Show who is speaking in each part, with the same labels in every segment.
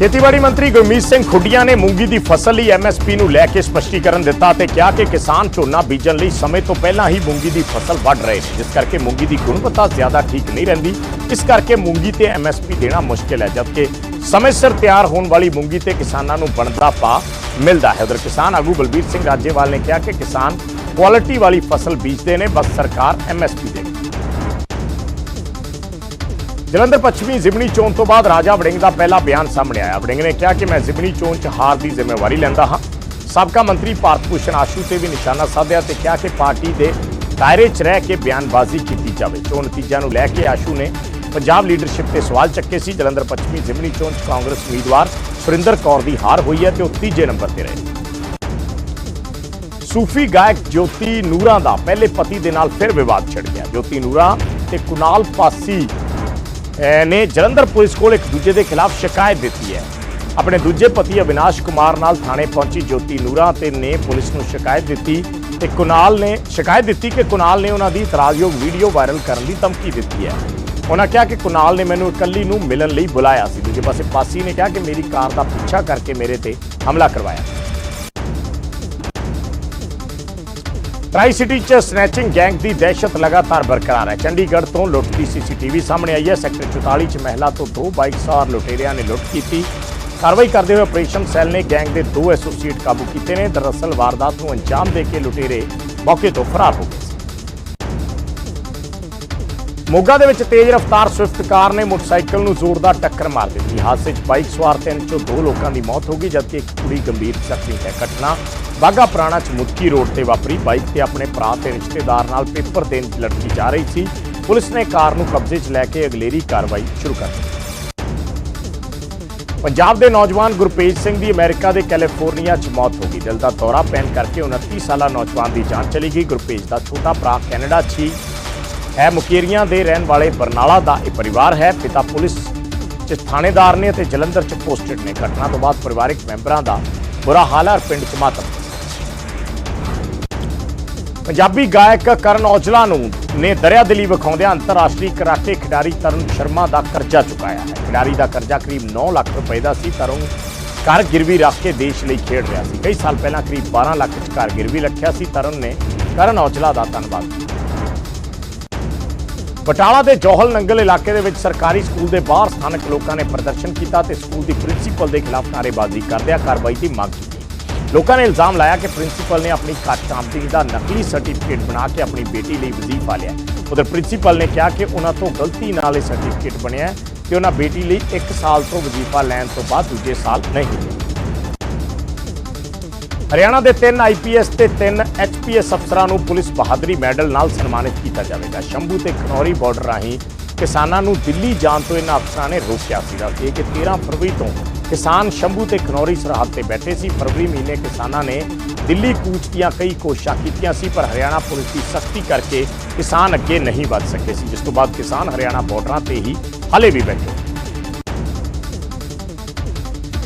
Speaker 1: ਖੇਤੀਬਾੜੀ ਮੰਤਰੀ ਗੁਰਮੀਤ ਸਿੰਘ ਖੁੱਡੀਆਂ ਨੇ ਮੂੰਗੀ ਦੀ ਫਸਲ ਲਈ ਐਮਐਸਪੀ ਨੂੰ ਲੈ ਕੇ ਸਪਸ਼ਟੀਕਰਨ ਦਿੱਤਾ ਤੇ ਕਿਹਾ ਕਿ ਕਿਸਾਨ ਝੋਨਾ ਬੀਜਣ ਲਈ ਸਮੇਂ ਤੋਂ ਪਹਿਲਾਂ ਹੀ ਮੂੰਗੀ ਦੀ ਫਸਲ ਵੱਢ ਰਹੇ ਨੇ, ਜਿਸ ਕਰਕੇ ਮੂੰਗੀ ਦੀ ਗੁਣਵੱਤਾ ਜ਼ਿਆਦਾ ਠੀਕ ਨਹੀਂ ਰਹਿੰਦੀ। ਇਸ ਕਰਕੇ ਮੂੰਗੀ ਤੇ ਐਮਐਸਪੀ ਦੇਣਾ ਮੁਸ਼ਕਿਲ ਹੈ, ਜਦਕਿ ਸਮੇਂ ਸਿਰ ਤਿਆਰ ਹੋਣ ਵਾਲੀ ਮੂੰਗੀ ਤੇ ਕਿਸਾਨਾਂ ਨੂੰ ਬਣਦਾ ਪਾ ਮਿਲਦਾ ਹੈ। ਉਧਰ ਕਿਸਾਨ ਆਗੂ ਬਲਬੀਰ ਸਿੰਘ ਰਾਜੇਵਾਲ ਨੇ ਕਿਹਾ ਕਿ ਕਿਸਾਨ ਕੁਆਲਿਟੀ ਵਾਲੀ ਫਸਲ ਬੀਜਦੇ ਨੇ, ਬਸ ਸਰਕਾਰ ਐਮਐਸਪੀ ਦੇ। ਜਲੰਧਰ ਪੱਛਮੀ ਜ਼ਿਮਨੀ ਚੋਣ ਤੋਂ ਬਾਅਦ ਰਾਜਾ ਵੜਿੰਗ ਦਾ ਪਹਿਲਾ ਬਿਆਨ ਸਾਹਮਣੇ ਆਇਆ। ਵੜਿੰਗ ਨੇ ਕਿਹਾ ਕਿ ਮੈਂ ਜ਼ਿਮਨੀ ਚੋਣ 'ਚ ਹਾਰ ਦੀ ਜ਼ਿੰਮੇਵਾਰੀ ਲੈਂਦਾ ਹਾਂ। ਸਾਬਕਾ ਮੰਤਰੀ ਭਾਰਤ ਭੂਸ਼ਣ ਆਸ਼ੂ ਤੇ ਵੀ ਨਿਸ਼ਾਨਾ ਸਾਧਿਆ ਤੇ ਕਿਹਾ ਕਿ ਪਾਰਟੀ ਦੇ ਦਾਇਰੇ 'ਚ ਰਹਿ ਕੇ ਬਿਆਨਬਾਜ਼ੀ ਕੀਤੀ ਜਾਵੇ। ਚੋਣ ਨਤੀਜਿਆਂ ਨੂੰ ਲੈ ਕੇ ਆਸ਼ੂ ਨੇ ਪੰਜਾਬ ਲੀਡਰਸ਼ਿਪ ਤੇ ਸਵਾਲ ਚੱਕੇ ਸੀ। ਜਲੰਧਰ ਪੱਛਮੀ ਜ਼ਿਮਨੀ ਚੋਣ 'ਚ ਕਾਂਗਰਸ ਉਮੀਦਵਾਰ ਸੁਰਿੰਦਰ ਕੌਰ ਦੀ ਹਾਰ ਹੋਈ ਹੈ ਤੇ ਉਹ ਤੀਜੇ ਨੰਬਰ ਤੇ ਰਹੇ। ਸੂਫੀ ਗਾਇਕ ਜੋਤੀ ਨੂਰਾ ਦਾ ਪਹਿਲੇ ਪਤੀ ਦੇ ਨਾਲ ਫਿਰ ਵਿਵਾਦ ਛਿੜ ਗਿਆ। ਜੋਤੀ ਨੂਰਾ ਤੇ ਕੁਨਾਲ ਪਾਸੀ ਨੇ ਜਲੰਧਰ ਪੁਲਿਸ ਕੋਲ ਇੱਕ ਦੂਜੇ ਦੇ ਖਿਲਾਫ ਸ਼ਿਕਾਇਤ ਦਿੱਤੀ ਹੈ। ਆਪਣੇ ਦੂਜੇ ਪਤੀ ਅਵਿਨਾਸ਼ ਕੁਮਾਰ ਨਾਲ ਥਾਣੇ ਪਹੁੰਚੀ ਜੋਤੀ ਨੂਰਾ ਤੇ ਨੇ ਪੁਲਿਸ ਨੂੰ ਸ਼ਿਕਾਇਤ ਦਿੱਤੀ ਤੇ ਕੁਨਾਲ ਨੇ ਸ਼ਿਕਾਇਤ ਦਿੱਤੀ ਕਿ ਕੁਨਾਲ ਨੇ ਉਹਨਾਂ ਦੀ ਇਤਰਾਜ਼ਯੋਗ ਵੀਡੀਓ ਵਾਇਰਲ ਕਰਨ ਦੀ ਧਮਕੀ ਦਿੱਤੀ ਹੈ। ਉਹਨਾਂ ਕਿਹਾ ਕਿ ਕੁਨਾਲ ਨੇ ਮੈਨੂੰ ਇਕੱਲੀ ਨੂੰ ਮਿਲਣ ਲਈ ਬੁਲਾਇਆ ਸੀ। ਦੂਜੇ ਪਾਸੇ ਪਾਸੀ ਨੇ ਕਿਹਾ ਕਿ ਮੇਰੀ ਕਾਰ ਦਾ ਪਿੱਛਾ ਕਰਕੇ ਮੇਰੇ ਤੇ ਹਮਲਾ ਕਰਵਾਇਆ। ਟਰਾਈ ਸਿਟੀ 'ਚ ਸਨੈਚਿੰਗ ਗੈਂਗ ਦੀ ਦਹਿਸ਼ਤ ਲਗਾਤਾਰ ਬਰਕਰਾਰ ਹੈ। ਚੰਡੀਗੜ੍ਹ ਤੋਂ ਲੁੱਟ ਦੀ ਸੀਸੀਟੀਵੀ ਸਾਹਮਣੇ ਆਈ ਹੈ। ਸੈਕਟਰ 44 'ਚ ਮਹਿਲਾ ਤੋਂ ਦੋ ਬਾਈਕ ਸਵਾਰ ਲੁਟੇਰਿਆਂ ਨੇ ਲੁੱਟ ਕੀਤੀ। ਕਾਰਵਾਈ ਕਰਦੇ ਹੋਏ ਆਪਰੇਸ਼ਨ ਸੈੱਲ ਨੇ ਗੈਂਗ ਦੇ ਦੋ ਐਸੋਸੀਏਟ ਕਾਬੂ ਕੀਤੇ ਨੇ। ਦਰਅਸਲ ਵਾਰਦਾਤ ਨੂੰ ਅੰਜਾਮ ਦੇ ਕੇ ਲੁਟੇਰੇ ਮੌਕੇ ਤੋਂ ਫਰਾਰ ਹੋ ਗਏ ਮੋਗਾ ਦੇ ਵਿੱਚ ਤੇਜ਼ ਰਫ਼ਤਾਰ ਸਵਿਫਟ ਕਾਰ ਨੇ ਮੋਟਰਸਾਈਕਲ ਨੂੰ ਜ਼ੋਰਦਾਰ ਟੱਕਰ ਮਾਰ ਦਿੱਤੀ। ਹਾਦਸੇ 'ਚ ਬਾਈਕ ਸਵਾਰ ਤਿੰਨ ਚੋਂ ਦੋ ਲੋਕਾਂ ਦੀ ਮੌਤ ਹੋ ਗਈ, ਜਦਕਿ ਇੱਕ ਕੁੜੀ ਗੰਭੀਰ ਜ਼ਖਮੀ ਹੈ। ਘਟਨਾ ਬਾਗਾ ਪੁਰਾਣਾ 'ਚ ਮੁੱਦਕੀ ਰੋਡ ਤੇ ਵਾਪਰੀ। ਬਾਈਕ ਤੇ ਆਪਣੇ ਭਰਾ ਤੇ ਰਿਸ਼ਤੇਦਾਰ ਨਾਲ ਪੇਪਰ ਦੇਣ ਲੜਕੀ ਜਾ ਰਹੀ ਸੀ। ਪੁਲਿਸ ਨੇ ਕਾਰ ਨੂੰ ਕਬਜ਼ੇ 'ਚ ਲੈ ਕੇ ਅਗਲੇਰੀ ਕਾਰਵਾਈ ਸ਼ੁਰੂ ਕਰ ਦਿੱਤੀ। ਪੰਜਾਬ ਦੇ ਨੌਜਵਾਨ ਗੁਰਪ੍ਰੀਤ ਸਿੰਘ ਦੀ ਅਮਰੀਕਾ ਦੇ ਕੈਲੀਫੋਰਨੀਆ 'ਚ ਮੌਤ ਹੋ ਗਈ। ਦਿਲ ਦਾ ਦੌਰਾ ਪੈਣ ਕਰਕੇ 29 ਸਾਲਾ ਨੌਜਵਾਨ ਦੀ ਜਾਨ ਚਲੀ ਗਈ। ਗੁਰਪ੍ਰੀਤ ਦਾ ਛੋਟਾ ਭਰਾ ਕੈਨੇਡਾ 'ਚ ਹੀ ਹੈ ਮੁਕੇਰੀਆਂ ਦੇ ਰਹਿਣ ਵਾਲੇ ਬਰਨਾਲਾ ਦਾ ਇਹ ਪਰਿਵਾਰ ਹੈ। ਪਿਤਾ ਪੁਲਿਸ 'ਚ ਥਾਣੇਦਾਰ ਨੇ ਅਤੇ ਜਲੰਧਰ 'ਚ ਪੋਸਟਡ ਨੇ। ਘਟਨਾ ਤੋਂ ਬਾਅਦ ਪਰਿਵਾਰਕ ਮੈਂਬਰਾਂ ਦਾ ਬੁਰਾ ਹਾਲ ਹੈ ਪਿੰਡ 'ਚ ਮਾਤਮ। ਪੰਜਾਬੀ ਗਾਇਕ ਕਰਨ ਔਜਲਾ ਨੂੰ ਨੇ ਦਰਿਆਦਿਲੀ ਵਿਖਾਉਂਦਿਆਂ ਅੰਤਰਰਾਸ਼ਟਰੀ ਕਰਾਟੇ ਖਿਡਾਰੀ ਤਰੁਣ ਸ਼ਰਮਾ ਦਾ ਕਰਜ਼ਾ ਚੁਕਾਇਆ ਹੈ। ਖਿਡਾਰੀ ਦਾ ਕਰਜ਼ਾ ਕਰੀਬ 9 ਲੱਖ ਰੁਪਏ ਦਾ ਸੀ। ਤਰੁਣ ਘਰ ਗਿਰਵੀ ਰੱਖ ਕੇ ਦੇਸ਼ ਲਈ ਖੇਡ ਰਿਹਾ ਸੀ। ਕਈ ਸਾਲ ਪਹਿਲਾਂ ਕਰੀਬ 12 ਲੱਖ ਚ ਘਰ ਗਿਰਵੀ ਰੱਖਿਆ ਸੀ। ਤਰੁਣ ਨੇ ਕਰਨ ਔਜਲਾ ਦਾ ਧੰਨਵਾਦ। ਕੀਤਾ ਬਟਾਲਾ ਦੇ ਜੋਹਲ ਨੰਗਲ ਇਲਾਕੇ ਦੇ ਵਿੱਚ ਸਰਕਾਰੀ ਸਕੂਲ ਦੇ ਬਾਹਰ ਸਥਾਨਕ ਲੋਕਾਂ ਨੇ ਪ੍ਰਦਰਸ਼ਨ ਕੀਤਾ ਤੇ ਸਕੂਲ ਦੀ ਪ੍ਰਿੰਸੀਪਲ ਦੇ ਖਿਲਾਫ ਨਾਅਰੇਬਾਜ਼ੀ ਕਰਦਿਆਂ ਕਾਰਵਾਈ ਦੀ ਮੰਗ ਕੀਤੀ। ਲੋਕਾਂ ਨੇ ਇਲਜ਼ਾਮ ਲਾਇਆ ਕਿ ਪ੍ਰਿੰਸੀਪਲ ਨੇ ਆਪਣੀ ਘੱਟ ਆਮਦਨੀ ਦਾ ਨਕਲੀ ਸਰਟੀਫਿਕੇਟ ਬਣਾ ਕੇ ਆਪਣੀ ਬੇਟੀ ਲਈ ਵਜ਼ੀਫਾ ਲਿਆ ਉਧਰ ਪ੍ਰਿੰਸੀਪਲ ਨੇ ਕਿਹਾ ਕਿ ਉਹਨਾਂ ਤੋਂ ਗਲਤੀ ਨਾਲ ਇਹ ਸਰਟੀਫਿਕੇਟ ਬਣਿਆ ਹੈ ਤੇ ਉਹਨਾਂ ਬੇਟੀ ਲਈ 1 ਸਾਲ ਤੋਂ ਵਜ਼ੀਫਾ ਲੈਣ ਤੋਂ ਬਾਅਦ ਦੂਜੇ ਸਾਲ ਨਹੀਂ। ਹਰਿਆਣਾ ਦੇ ਤਿੰਨ ਆਈਪੀਐਸ ਤੇ ਤਿੰਨ ਐਚਪੀਐਸ ਅਫਸਰਾਂ ਨੂੰ ਪੁਲਿਸ ਬਹਾਦਰੀ ਮੈਡਲ ਨਾਲ ਸਨਮਾਨਿਤ ਕੀਤਾ ਜਾਵੇਗਾ। ਸ਼ੰਭੂ ਤੇ ਖਨੌਰੀ ਬਾਰਡਰ ਰਾਹੀਂ ਕਿਸਾਨਾਂ ਨੂੰ ਦਿੱਲੀ ਜਾਣ ਤੋਂ ਇਹਨਾਂ ਅਫਸਰਾਂ ਨੇ ਰੋਕਿਆ ਸੀ ਦੱਸਦੇ ਕਿ 13 ਫਰਵਰੀ ਤੋਂ ਕਿਸਾਨ ਸ਼ੰਭੂ ਤੇ ਖਨੌਰੀ ਸਰਹੱਦ ਤੇ ਬੈਠੇ ਸੀ। ਫਰਵਰੀ ਮਹੀਨੇ ਕਿਸਾਨਾਂ ਨੇ ਦਿੱਲੀ ਕੂਚ ਦੀਆਂ ਕਈ ਕੋਸ਼ਿਸ਼ਾਂ ਕੀਤੀਆਂ ਸੀ, ਪਰ ਹਰਿਆਣਾ ਪੁਲਿਸ ਦੀ ਸਖਤੀ ਕਰਕੇ ਕਿਸਾਨ ਅੱਗੇ ਨਹੀਂ ਵੱਧ ਸਕੇ ਸੀ, ਜਿਸ ਤੋਂ ਬਾਅਦ ਕਿਸਾਨ ਹਰਿਆਣਾ ਬਾਰਡਰਾਂ ਤੇ ਹੀ ਹਲੇ ਵੀ ਬੈਠੇ।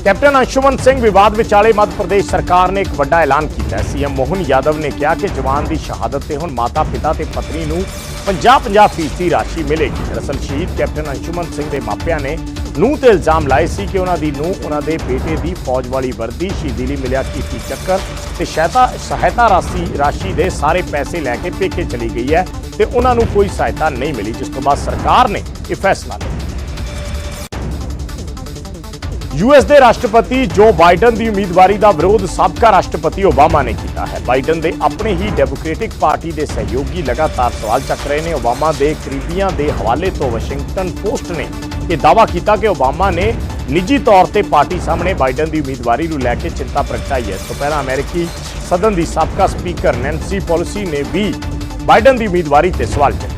Speaker 1: ਕੈਪਟਨ ਅੰਸ਼ੁਮਨ ਸਿੰਘ ਵਿਵਾਦ ਵਿਚਾਲੇ ਮੱਧ ਪ੍ਰਦੇਸ਼ ਸਰਕਾਰ ਨੇ ਇੱਕ ਵੱਡਾ ਐਲਾਨ ਕੀਤਾ ਹੈ। ਸੀਐਮ ਮੋਹਨ ਯਾਦਵ ਨੇ ਕਿਹਾ ਕਿ ਜਵਾਨ ਦੀ ਸ਼ਹਾਦਤ ਤੇ ਹੁਣ ਮਾਤਾ ਪਿਤਾ ਤੇ ਪਤਨੀ ਨੂੰ 50-50 ਫੀਸਦੀ ਰਾਸ਼ੀ ਮਿਲੇਗੀ। ਦਰਅਸਲ ਸ਼ਹੀਦ ਕੈਪਟਨ ਅੰਸ਼ੁਮਨ ਸਿੰਘ ਦੇ ਮਾਪਿਆਂ ਨੇ ਨੂੰ ਤੇ ਇਲਜ਼ਾਮ ਲਾਏ ਸੀ ਕਿ ਉਹਨਾਂ ਦੀ ਨੂੰ ਉਹਨਾਂ ਦੇ ਬੇਟੇ ਦੀ ਫੌਜ ਵਾਲੀ ਵਰਦੀ ਸ਼ਹੀਦੀ ਲਈ ਮਿਲਿਆ ਕੀਤੀ ਚੱਕਰ ਤੇ ਸਹਾਇਤਾ ਸਹਾਇਤਾ ਰਾਸ਼ੀ ਰਾਸ਼ੀ ਦੇ ਸਾਰੇ ਪੈਸੇ ਲੈ ਕੇ ਪੇਕੇ ਚਲੀ ਗਈ ਹੈ ਤੇ ਉਹਨਾਂ ਨੂੰ ਕੋਈ ਸਹਾਇਤਾ ਨਹੀਂ ਮਿਲੀ, ਜਿਸ ਤੋਂ ਬਾਅਦ ਸਰਕਾਰ ਨੇ ਇਹ ਫੈਸਲਾ ਲਿਆ। ਯੂਐਸ ਦੇ ਰਾਸ਼ਟਰਪਤੀ ਜੋ ਬਾਈਡਨ ਦੀ ਉਮੀਦਵਾਰੀ ਦਾ ਵਿਰੋਧ ਸਾਬਕਾ ਰਾਸ਼ਟਰਪਤੀ ਓਬਾਮਾ ਨੇ ਕੀਤਾ ਹੈ। ਬਾਈਡਨ ਦੇ ਆਪਣੇ ਹੀ ਡੈਮੋਕ੍ਰੈਟਿਕ ਪਾਰਟੀ ਦੇ ਸਹਿਯੋਗੀ ਲਗਾਤਾਰ ਸਵਾਲ ਚੱਕ ਰਹੇ ਨੇ। ਓਬਾਮਾ ਦੇ ਕਰੀਬੀਆਂ ਦੇ ਹਵਾਲੇ ਤੋਂ ਵਾਸ਼ਿੰਗਟਨ ਪੋਸਟ ਨੇ ਇਹ ਦਾਅਵਾ ਕੀਤਾ ਕਿ ਓਬਾਮਾ ਨੇ ਨਿੱਜੀ ਤੌਰ ਤੇ ਪਾਰਟੀ ਸਾਹਮਣੇ ਬਾਈਡਨ ਦੀ ਉਮੀਦਵਾਰੀ ਨੂੰ ਲੈ ਕੇ ਚਿੰਤਾ ਪ੍ਰਗਟਾਈ ਹੈ। ਇਸ ਤੋਂ ਪਹਿਲਾਂ ਅਮਰੀਕੀ ਸਦਨ ਦੀ ਸਾਬਕਾ ਸਪੀਕਰ ਨੈਂਸੀ ਪੋਲਿਸੀ ਨੇ ਵੀ ਬਾਈਡਨ ਦੀ ਉਮੀਦਵਾਰੀ ਤੇ ਸਵਾਲ ਚੱਕਿਆ